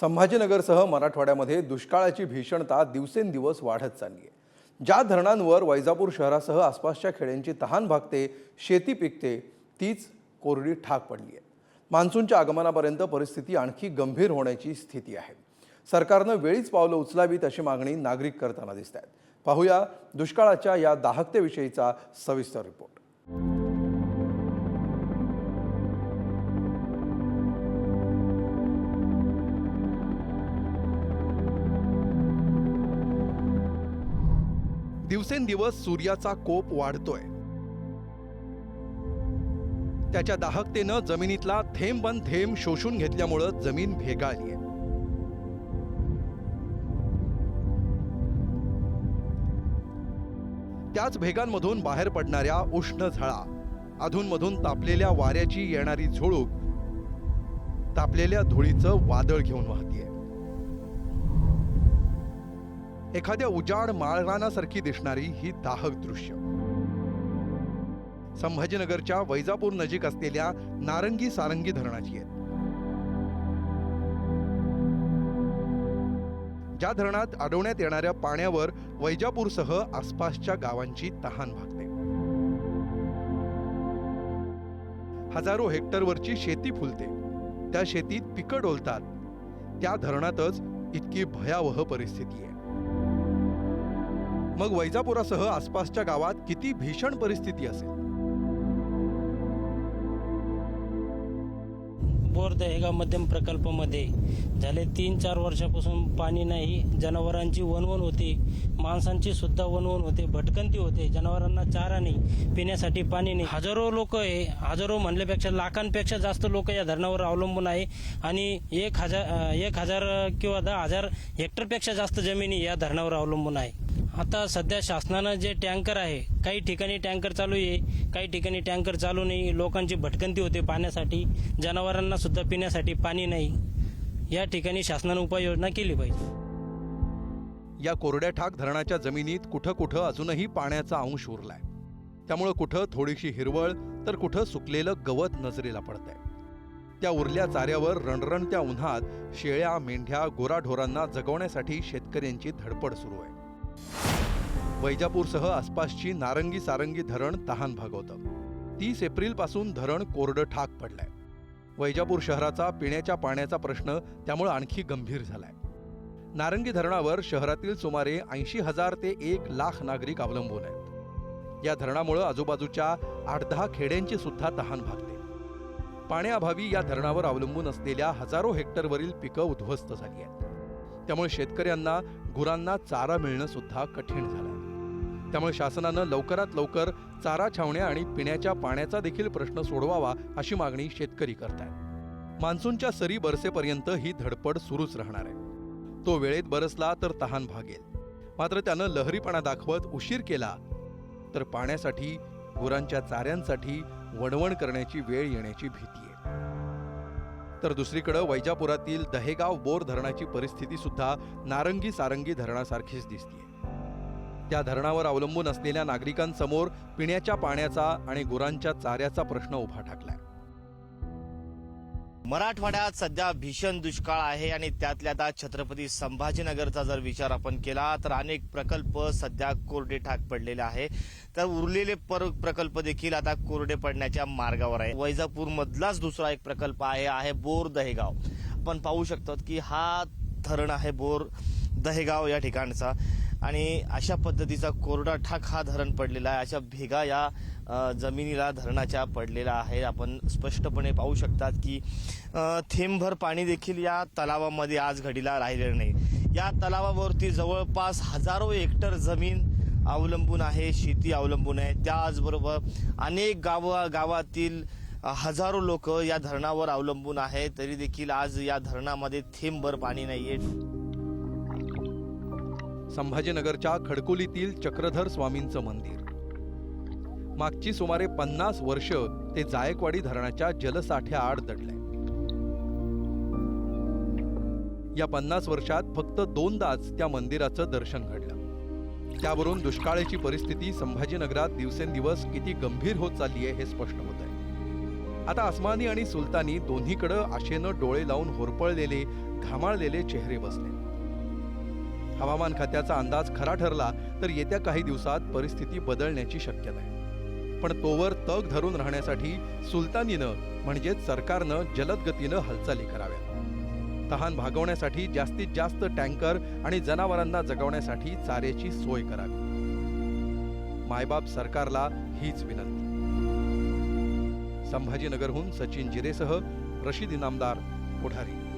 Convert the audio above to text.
संभाजीनगरसह मराठवाड्यामध्ये दुष्काळाची भीषणता दिवसेंदिवस वाढत चालली आहे ज्या धरणांवर वैजापूर शहरासह आसपासच्या खेड्यांची तहान भागते शेती पिकते तीच कोरडी ठाक पडली आहे मान्सूनच्या आगमनापर्यंत परिस्थिती आणखी गंभीर होण्याची स्थिती आहे. सरकारनं वेळीच पावलं उचलावीत अशी मागणी नागरिक करताना दिसत आहेत पाहूया दुष्काळाच्या या दाहकतेविषयीचा सविस्तर रिपोर्ट. दिवसेंदिवस सूर्याचा कोप वाढतोय. त्याच्या दाहकतेनं जमिनीतला थेंब थेंब शोषून घेतल्यामुळं जमीन भेगाळली आहे. त्याच भेगांमधून बाहेर पडणाऱ्या उष्ण झळा अधूनमधून तापलेल्या वाऱ्याची येणारी झुळूक तापलेल्या धुळीचं वादळ घेऊन वाहतीये. एखाद्या उजाड माळरानासारखी दिसणारी ही दाहक दृश्य. संभाजीनगरच्या वैजापूर नजीक असलेल्या नारंगी सारंगी धरणाची आहेत ज्या धरणात अडवण्यात येणाऱ्या पाण्यावर वैजापूरसह आसपासच्या गावांची तहान भागते. हजारो हेक्टरवरची शेती फुलते. त्या शेतीत पिकं डोलतात. त्या धरणातच इतकी भयावह परिस्थिती आहे. मग वैजापुरासह आसपासच्या गावात किती भीषण परिस्थिती असेल? बोर दहेगाव मध्यम प्रकल्पामध्ये झाले तीन चार वर्षापासून पाणी नाही जनावरांची वणवण होते माणसांची सुद्धा वणवण होते भटकंती होते जनावरांना चारा नाही पिण्यासाठी पाणी नाही. हजारो लोक आहे हजारो म्हणल्यापेक्षा लाखांपेक्षा जास्त लोक या धरणावर अवलंबून आहे आणि एक हजार एक हजार किंवा दहा हजार हेक्टरपेक्षा जास्त जमिनी या धरणावर अवलंबून आहे. आता सध्या शासनानं जे टँकर आहे काही ठिकाणी टँकर चालू आहे काही ठिकाणी टँकर चालू नाही. लोकांची भटकंती होते पाण्यासाठी. जनावरांना सुद्धा पिण्यासाठी पाणी नाही. या ठिकाणी शासनानं उपाययोजना केली पाहिजे. या कोरड्या ठाक धरणाच्या जमिनीत कुठं कुठं अजूनही पाण्याचा अंश उरलाय. त्यामुळं कुठं थोडीशी हिरवळ तर कुठं सुकलेलं गवत नजरेला पडतंय. त्या उरल्या चाऱ्यावर रणरणत्या उन्हात शेळ्या मेंढ्या गोराढोरांना जगवण्यासाठी शेतकऱ्यांची धडपड सुरू आहे. वैजापूरसह आसपासची नारंगी सारंगी धरण तहान भागवतं. तीस एप्रिलपासून धरण कोरडं ठाक पडलंय. वैजापूर शहराचा पिण्याच्या पाण्याचा प्रश्न त्यामुळे आणखी गंभीर झालाय. नारंगी धरणावर शहरातील सुमारे ऐंशी हजार ते एक लाख नागरिक अवलंबून आहेत. या धरणामुळे आजूबाजूच्या आठ दहा खेड्यांची सुद्धा तहान भागते. पाण्याअभावी या धरणावर अवलंबून असलेल्या हजारो हेक्टरवरील पिकं उद्ध्वस्त झाली आहेत. त्यामुळे शेतकऱ्यांना गुरांना चारा मिळणं सुद्धा कठीण झालंय. त्यामुळे शासनानं लवकरात लवकर चारा छावण्या आणि पिण्याच्या पाण्याचा देखील प्रश्न सोडवावा अशी मागणी शेतकरी करतायत. मान्सूनच्या सरी बरसेपर्यंत ही धडपड सुरूच राहणार आहे. तो वेळेत बरसला तर तहान भागेल. मात्र त्यानं लहरीपणा दाखवत उशीर केला तर पाण्यासाठी गुरांच्या चाऱ्यांसाठी वणवण करण्याची वेळ येण्याची भीती आहे. तर दुसरीकडं वैजापुरातील दहेगाव बोर धरणाची परिस्थिती सुद्धा नारंगी सारंगी धरणासारखीच दिसतीये. त्या धरणावर अवलंबून असलेल्या नागरिकांसमोर पिण्याच्या पाण्याचा आणि गुरांच्या चाऱ्याचा प्रश्न उभा ठाकलाय. मराठवाड्यात सध्या भीषण दुष्काळ आहे आणि त्यातल्या त्यात छत्रपती संभाजीनगरचा जर विचार आपण केला तर अनेक प्रकल्प सध्या कोरडे ठाक पडलेले आहे. तर उरलेले पर प्रकल्प देखील आता कोरडे पडण्याच्या मार्गावर आहे. वैजापूर मधलाच दुसरा एक प्रकल्प आहे आहे बोर दहेगाव. आपण पाहू शकतो की हा धरण आहे बोर दहेगाव या ठिकाणचा. आणि अशा पद्धतीचा कोरडा ठाक हा धरण पडलेला आहे. अशा भेगा या जमिनीला धरणाच्या पडलेला आहे. आपण स्पष्टपणे पाहू शकतात की थेंबभर पाणी देखील या तलावामध्ये आज घडीला राहिलेलं नाही. या तलावावरती जवळपास हजारो हेक्टर जमीन अवलंबून आहे शेती अवलंबून आहे. त्याचबरोबर अनेक गाव गावातील हजारो लोक या धरणावर अवलंबून आहे तरी देखील आज या धरणामध्ये थेंबभर पाणी नाही आहे संभाजीनगरच्या खडकोलीतील चक्रधर स्वामींचं मंदिर. मागची सुमारे पन्नास वर्ष ते जायकवाडी धरणाच्या जलसाठ्याआड दडले. या पन्नास वर्षात फक्त दोनदाच त्या मंदिराचं दर्शन घडलं. त्यावरून दुष्काळाची परिस्थिती संभाजीनगरात दिवसेंदिवस किती गंभीर होत चालली आहे हे स्पष्ट होत आहे. आता अस्मानी आणि सुलतानी दोन्हीकडं आशेनं डोळे लावून होरपळलेले घामाळलेले चेहरे बसले. हवामान खात्याचा अंदाज खरा ठरला तर येत्या काही दिवसात परिस्थिती बदलण्याची शक्यता आहे. पण तोवर तग धरून राहण्यासाठी सुलतानीनं म्हणजेच सरकारनं जलद गतीनं हालचाली कराव्या तहान भागवण्यासाठी जास्तीत जास्त टँकर आणि जनावरांना जगवण्यासाठी चाऱ्याची सोय करावी. मायबाप सरकारला हीच विनंती. संभाजीनगरहून सचिन जिरेसह रशीद इनामदार पुढारी.